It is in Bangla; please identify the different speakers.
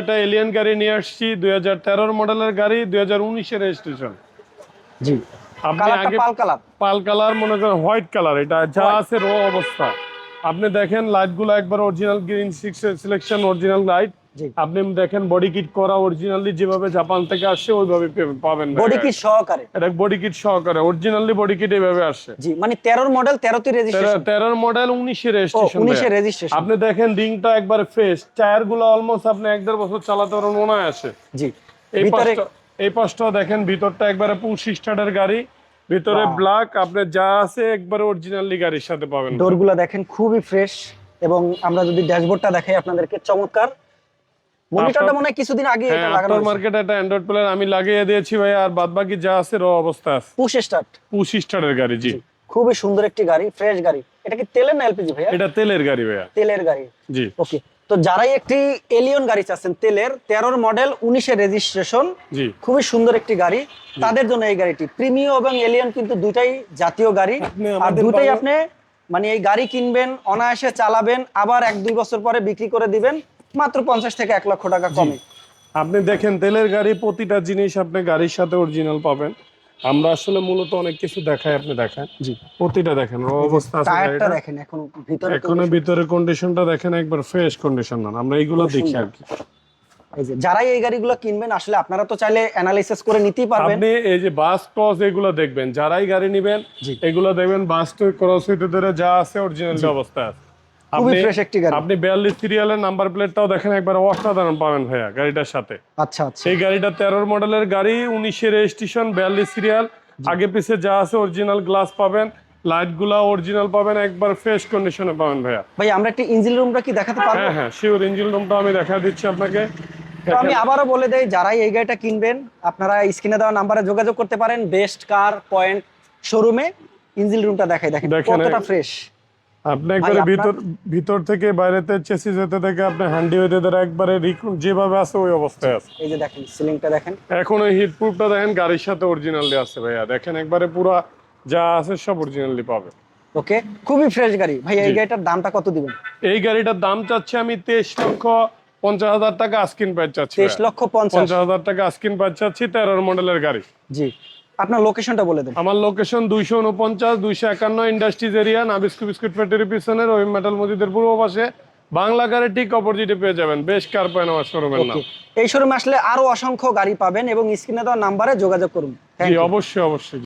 Speaker 1: একটা এলিয়ান গাড়ি নিয়ে আসছি দুই হাজার তেরোর মডেলের গাড়ি দুই হাজার উনিশের রেজিস্ট্রেশন
Speaker 2: জি।
Speaker 1: আপনি আগে
Speaker 2: পাল কালার।
Speaker 1: পাল কালার মনে করেন হোয়াইট কালার এটা যা আছে রো অবস্থা। আপনি দেখেন লাইটগুলো একবার original green six selection original light আপনি দেখেন বডি কিট করা অরিজিনালি যেভাবে জাপান থেকে আসে ওইভাবে পাবেন
Speaker 2: বডি কিট সহকারে।
Speaker 1: এটা বডি কিট সহকারে। অরিজিনালি বডি কিট এইভাবে আসছে
Speaker 2: জি মানে তেরোর মডেল তেরোতে রেজিস্ট্রেশন
Speaker 1: তেরোর মডেল উনিশের
Speaker 2: ও
Speaker 1: রেজিস্ট্রেশন
Speaker 2: উনিশের রেজিস্ট্রেশন
Speaker 1: আপনি দেখেন রিংটা একবার ফ্রেশ টায়ারগুলো অলমোস্ট আপনি এক দেড় বছর চালাতে পারেন মনে আসে
Speaker 2: জি।
Speaker 1: এই পাশটা এই পাশটা দেখেন ভিতরটা একবারে পুশ স্টার্টের গাড়ি। ভিতরে. ব্ল্যাক আপনি যা আছে একবারে অরিজিনালি গাড়ির সাথে পাবেন।
Speaker 2: ডোরগুলো দেখেন খুবই ফ্রেশ এবং আমরা যদি ড্যাশবোর্ডটা দেখাই আপনাদেরকে চমৎকার। মনিটরটা মনে হয় কিছুদিন আগে
Speaker 1: হ্যাঁ
Speaker 2: এটা লাগানো
Speaker 1: আফটার মার্কেট একটা অ্যান্ড্রয়েড প্লেয়ার আমি লাগিয়ে দিয়েছি ভাই আর বাদ বাকি যা আছে র অবস্থা আছে।
Speaker 2: পুশ স্টার্ট
Speaker 1: পুশ স্টার্টের গাড়ি জি।
Speaker 2: খুবই সুন্দর একটি গাড়ি ফ্রেশ গাড়ি। এটা কি তেলের না এলপিজি ভাইয়া?
Speaker 1: এটা তেলের গাড়ি ভাইয়া।
Speaker 2: তেলের গাড়ি।
Speaker 1: জি।
Speaker 2: ওকে তো যারাই একটি এলিয়ন গাড়ি চাচ্ছেন তেলের তেরোর মডেল উনিশের রেজিস্ট্রেশন খুবই সুন্দর একটি গাড়ি। তাদের জন্য এই গাড়িটি। প্রিমিও এবং এলিয়ন কিন্তু দুটাই জাতীয় গাড়ি। আর দুটাই আপনি মানে এই গাড়ি কিনবেন অনায়াসে চালাবেন আবার এক দুই বছর পরে বিক্রি করে দিবেন। মাত্র পঞ্চাশ থেকে এক লক্ষ টাকা কমে।
Speaker 1: আপনি দেখেন তেলের গাড়ি প্রতিটা জিনিস আপনি গাড়ির সাথে অরিজিনাল পাবেন। আমরা আসলে মূলত অনেক কিছু দেখাই আপনি দেখেন।
Speaker 2: জি।
Speaker 1: প্রতিটা দেখেন ও অবস্থা আছে
Speaker 2: টায়ারটা দেখেন এখন ভিতরে
Speaker 1: এখন ভিতরে কন্ডিশনটা দেখেন একবার ফ্রেশ কন্ডিশন না আমরা এইগুলো দেখি আর কি।
Speaker 2: এই যে যারাই এই গাড়িগুলো কিনবেন আসলে আপনারা তো চাইলে অ্যানালাইসিস করে নিতেই পারবেন।
Speaker 1: আপনি এই যে বাস ক্রস এগুলো দেখবেন যারাই গাড়ি নেবেন। এগুলো দেখবেন বাস ক্রস হইতে ধরে যা আছে অরিজিনাল অবস্থা আছে।
Speaker 2: খুবই ফ্রেশ একটি গাড়ি।
Speaker 1: আপনি বিয়াল্লিশ সিরিয়ালের নাম্বার প্লেটটাও দেখেন একবার অসাধারণ পাবেন ভাইয়া গাড়িটার সাথে।
Speaker 2: আচ্ছা আচ্ছা।
Speaker 1: এই গাড়িটা তেরোর মডেলের গাড়ি উনিশের রেজিস্ট্রেশন বিয়াল্লিশ সিরিয়াল। আগে পিছে যা আছে অরিজিনাল গ্লাস পাবেন লাইটগুলা অরিজিনাল পাবেন একবার ফ্রেশ কন্ডিশনে পাবেন ভাইয়া।
Speaker 2: ভাই আমরা একটি ইঞ্জিন রুমটা কি দেখাতে পারব?
Speaker 1: হ্যাঁ হ্যাঁ শিওর ইঞ্জিন রুমটা আমি দেখা দিচ্ছি আপনাকে।
Speaker 2: আমি আবারও বলে দেই যারাই এই গাড়িটা কিনবেন আপনারা স্ক্রিনে দেওয়া নাম্বারে যোগাযোগ করতে পারেন বেস্ট কার পয়েন্ট শোরুমে ইঞ্জিন রুমটা দেখাই দেখেন
Speaker 1: দেখেন,
Speaker 2: কতটা ফ্রেশ
Speaker 1: আপনি একবারে ভিতর ভিতর থেকে বাইরেতে চেসি যেতে থেকে আপনি হ্যান্ডি হইতে ধরে একবারে রিকুন যেভাবে আছে ওই অবস্থায় আছে।
Speaker 2: এই যে দেখেন সিলিংটা দেখেন।
Speaker 1: এখন ওই হিট প্রুফটা দেখেন গাড়ির সাথে অরিজিনালি আছে ভাইয়া। দেখেন একবারে পুরো যা আছে সব অরিজিনালি পাবে।
Speaker 2: ওকে খুবই ফ্রেশ গাড়ি। ভাই এই গাড়িটার দামটা কত দিবেন?
Speaker 1: এই গাড়িটার দাম চাচ্ছি আমি তেইশ লক্ষ পঞ্চাশ হাজার টাকা আস্কিন প্রাইস চাচ্ছি
Speaker 2: তেইশ
Speaker 1: ভাইয়া।
Speaker 2: লক্ষ পঞ্চাশ।
Speaker 1: হাজার টাকা আস্কিন প্রাইস চাচ্ছি তেরোর মডেলের গাড়ি।
Speaker 2: জি। আপনার লোকেশনটা বলে দেন।
Speaker 1: আমার লোকেশন দুইশো উনপঞ্চাশ দুইশো একান্ন industries area Nabisco biscuit factory পিছনে রহিম মেটাল মজিদের পূর্ব পাশে। বাংলা গাড়ি ঠিক অপোজিটে পেয়ে যাবেন। বেশ কার পায় আমার শোরুমের নাম।
Speaker 2: এই শোরুমে আসলে আরও অসংখ্য গাড়ি পাবেন এবং স্ক্রিনে দেওয়া নাম্বারে যোগাযোগ করুন।
Speaker 1: অবশ্যই অবশ্যই।